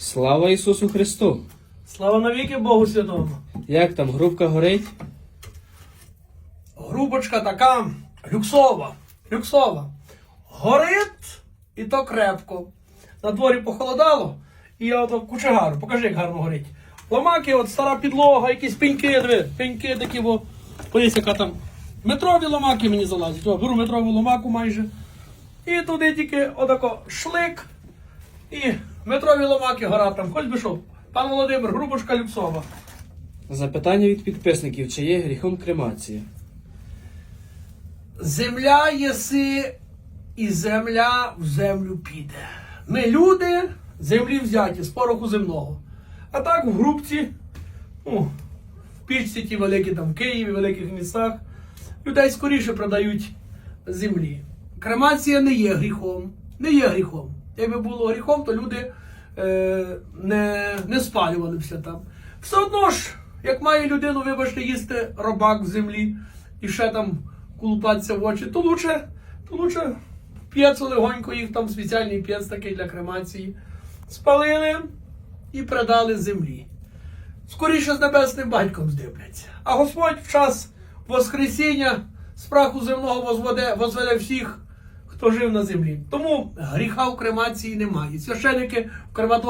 Слава Ісусу Христу! Слава навіки Богу Святому. Як там грубка горить? Грубочка така люксова. Люксова. Горить і то крепко. На дворі похолодало, і я ото кучегару, покажи, як гарно горить. Ламаки, от стара підлога, якісь пеньки, диви, пеньки такі, бо подивись, яка там. Метрові ломаки мені залазять. О, беру метрову ломаку майже. І туди тільки отако шлик. І метрові ломаки гора там. Хоч би що. Пан Володимир, грубочка люксова. Запитання від підписників, чи є гріхом кремація? Земля єси, і земля в землю піде. Ми люди, землі взяті з пороху земного. А так в грубці, ну, в пічці ті великі там в Києві, в великих містах, людей скоріше продають землі. Кремація не є гріхом. Не є гріхом. Якби було гріхом, то люди е, не, не спалювали б там. Все одно ж, як має людину, вибачте, їсти робак в землі і ще там кулупатися в очі, то лучше, то лучше п'єцу легонько, їх там спеціальний п'єц такий для кремації. Спалили і предали землі. Скоріше з небесним батьком здибляться. А Господь в час Воскресіння з праху земного возведе, возведе всіх, хто жив на землі. Тому гріха в кремації немає. Священики в крематорії